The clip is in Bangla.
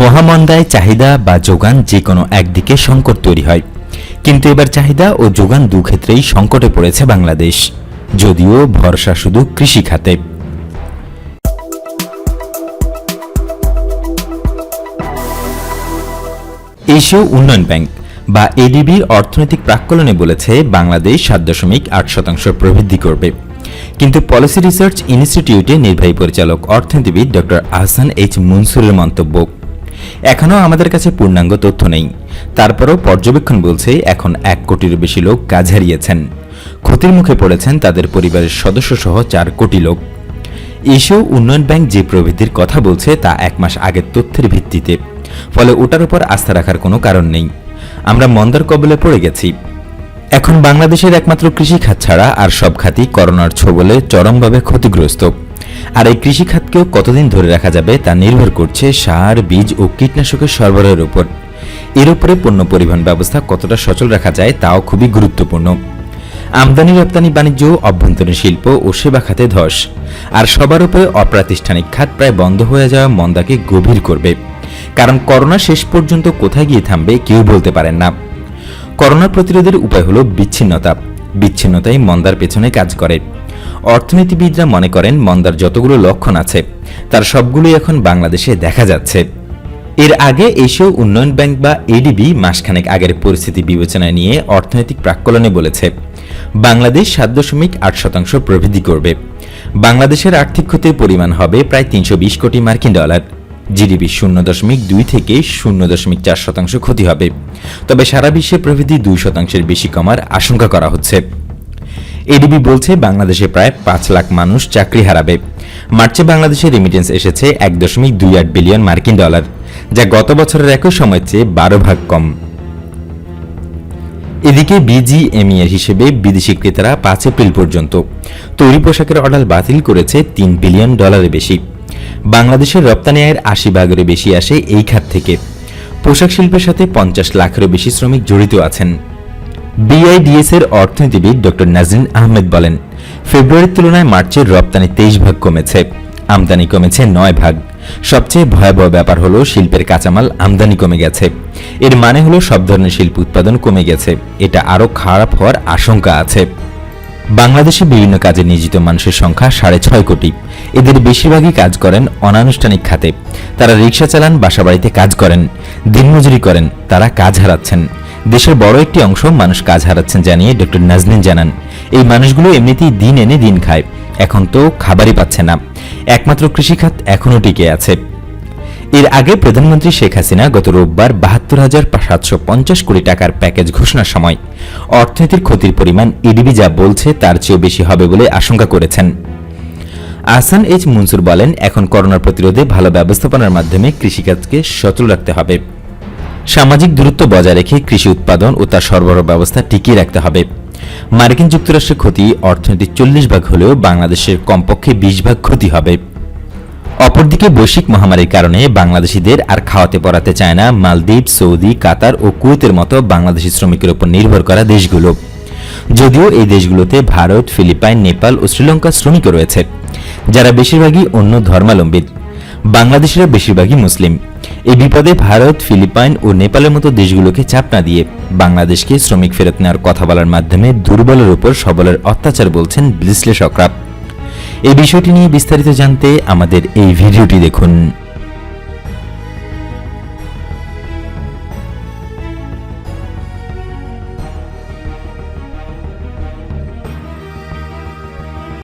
মহামন্দায় চাহিদা বা যোগান যে কোনো একদিকে সংকট তৈরি হয়। কিন্তু এবার চাহিদা ও যোগান দু ক্ষেত্রেই সংকটে পড়েছে বাংলাদেশ। যদিও ভরসা শুধু কৃষি খাতে। এশীয় উন্নয়ন ব্যাংক বা এডিবির অর্থনৈতিক প্রাক্কলনে বলেছে, বাংলাদেশ সাত দশমিক আট শতাংশ প্রবৃদ্ধি করবে। কিন্তু পলিসি রিসার্চ ইনস্টিটিউটের নির্বাহী পরিচালক, অর্থনীতিবিদ ডক্টর আহসান এইচ মনসুরের মন্তব্য এখনও আমাদের কাছে পূর্ণাঙ্গ তথ্য নেই। তারপরও পর্যবেক্ষণ বলছে এখন এক কোটিরও বেশি লোক কাজ হারিয়েছেন। ক্ষতির মুখে পড়েছেন তাদের পরিবারের সদস্যসহ চার কোটি লোক। এশীয় উন্নয়ন ব্যাংক যে প্রবৃদ্ধির কথা বলছে তা এক মাস আগের তথ্যের ভিত্তিতে। ফলে ওটার উপর আস্থা রাখার কোনো কারণ নেই। আমরা মন্দার কবলে পড়ে গেছি। এখন বাংলাদেশের একমাত্র কৃষি খাত ছাড়া আর সব খাতই করোনার ছোবলে চরমভাবে ক্ষতিগ্রস্ত। আর এই কৃষি খাতকেও কতদিন ধরে রাখা যাবে তা নির্ভর করছে সার, বীজ ও কীটনাশকের সরবরাহের উপর। এর উপরে পণ্য পরিবহন ব্যবস্থা কতটা সচল রাখা যায় তাও খুবই গুরুত্বপূর্ণ। আমদানি, রপ্তানি, বাণিজ্য, অভ্যন্তরীণ শিল্প ও সেবা খাতে ধস। আর সবার উপরে অপ্রাতিষ্ঠানিক খাত প্রায় বন্ধ হয়ে যাওয়া মন্দাকে গভীর করবে। কারণ করোনা শেষ পর্যন্ত কোথায় গিয়ে থামবে কেউ বলতে পারেন না। করোনা প্রতিরোধের উপায় হলো বিচ্ছিন্নতা। বিচ্ছিন্নতাই মন্দার পেছনে কাজ করে। অর্থনীতিবিদরা মনে করেন মন্দার যতগুলো লক্ষণ আছে, তার সবগুলোই এখন বাংলাদেশে দেখা যাচ্ছে। এর আগে এশীয় উন্নয়ন ব্যাংক বা এডিবি মাসখানেক আগের পরিস্থিতি বিবেচনায় নিয়ে অর্থনৈতিক প্রাক্কলনে বলেছে, বাংলাদেশ সাত দশমিক আট শতাংশ প্রবৃদ্ধি করবে। বাংলাদেশের আর্থিক ক্ষতির পরিমাণ হবে প্রায় তিনশো বিশ কোটি মার্কিন ডলার। জিডিপি শূন্য দশমিক দুই থেকে শূন্য দশমিক চার শতাংশ ক্ষতি হবে। তবে সারা বিশ্বে প্রবৃদ্ধি দুই শতাংশের বেশি কমার আশঙ্কা করা হচ্ছে। এডিবি বলছে বাংলাদেশে প্রায় পাঁচ লাখ মানুষ চাকরি হারাবে। মার্চে বাংলাদেশে রেমিটেন্স এসেছে এক দশমিক দুই আট বিলিয়ন মার্কিন ডলার, যা গত বছরের একই সময়ের চেয়ে বারো ভাগ কম। এদিকে বিজিএমইএ হিসেবে বিদেশি ক্রেতারা পাঁচ এপ্রিল পর্যন্ত তৈরি পোশাকের অর্ডার বাতিল করেছে তিন বিলিয়ন ডলারের বেশি। বাংলাদেশের রপ্তানি আয়ের আশি ভাগেরও বেশি আসে এই খাত থেকে। পোশাক শিল্পের সাথে পঞ্চাশ লাখেরও বেশি শ্রমিক জড়িত আছেন। বিআইডিএস এর অর্থনীতিবিদ ডক্টর নাজরিন আহমেদ বলেন, ফেব্রুয়ারির তুলনায় মার্চের রপ্তানি তেইশ ভাগ কমেছে। আমদানি কমেছে নয় ভাগ। সবচেয়ে ভয়াবহ ব্যাপার হলো শিল্পের কাঁচামাল আমদানি কমে গেছে। এর মানে হলো সব ধরনের শিল্প উৎপাদন কমে গেছে। এটা আরও খারাপ হওয়ার আশঙ্কা আছে। বাংলাদেশে বিভিন্ন কাজে নিয়োজিত মানুষের সংখ্যা সাড়ে ছয় কোটি। এদের বেশিরভাগই কাজ করেন অনানুষ্ঠানিক খাতে। তারা রিক্সা চালান, বাসাবাড়িতে কাজ করেন। দিনমজুরি করেন, তারা কাজ হারাচ্ছেন। দেশের বড় একটি অংশ মানুষ কাজ হারাচ্ছেন জানিয়ে ডক্টর নাজনীন জানান। এই মানুষগুলো এমনিতেই দিন এনে দিন খায়। এখন তো খাবারই পাচ্ছে না। একমাত্র কৃষিখাত এখনও টিকে আছে। এর আগে প্রধানমন্ত্রী শেখ হাসিনা গত রোববার বাহাত্তর হাজার সাতশো পঞ্চাশ কোটি টাকার প্যাকেজ ঘোষণার সময় অর্থনীতির ক্ষতির পরিমাণ ইডিবি যা বলছে তার চেয়েও বেশি হবে বলে আশঙ্কা করেছেন। আহসান এইচ মনসুর বলেন, এখন করোনা প্রতিরোধে ভালো ব্যবস্থাপনার মাধ্যমে কৃষিকাজকে সচল রাখতে হবে। সামাজিক দূরত্ব বজায় রেখে কৃষি উৎপাদন ও তার সরবরাহ ব্যবস্থা টিকিয়ে রাখতে হবে। মার্কিন যুক্তরাষ্ট্রের ক্ষতি অর্থনীতির চল্লিশ ভাগ হলেও বাংলাদেশের কমপক্ষে বিশ ভাগ ক্ষতি হবে। অপরদিকে বৈশ্বিক মহামারীর কারণে বাংলাদেশিদের আর খাওয়াতে পড়াতে চায় না মালদ্বীপ, সৌদি, কাতার ও কুয়েতের মতো বাংলাদেশি শ্রমিকের উপর নির্ভর করা দেশগুলো। যদিও এই দেশগুলোতে ভারত, ফিলিপাইন, নেপাল ও শ্রীলঙ্কার শ্রমিকও রয়েছে, যারা বেশিরভাগই অন্য ধর্মাবলম্বী। বাংলাদেশিরা বেশিরভাগই মুসলিম। এই বিপদে ভারত, ফিলিপাইন ও নেপালের মতো দেশগুলোকে চাপ না দিয়ে বাংলাদেশকে শ্রমিক ফেরত নেওয়ার কথা বলার মাধ্যমে দুর্বলের উপর সবলের অত্যাচার বলছেন বিশ্লেষকরা। এই বিষয়টি নিয়ে বিস্তারিত জানতে আমাদের এই ভিডিওটি দেখুন।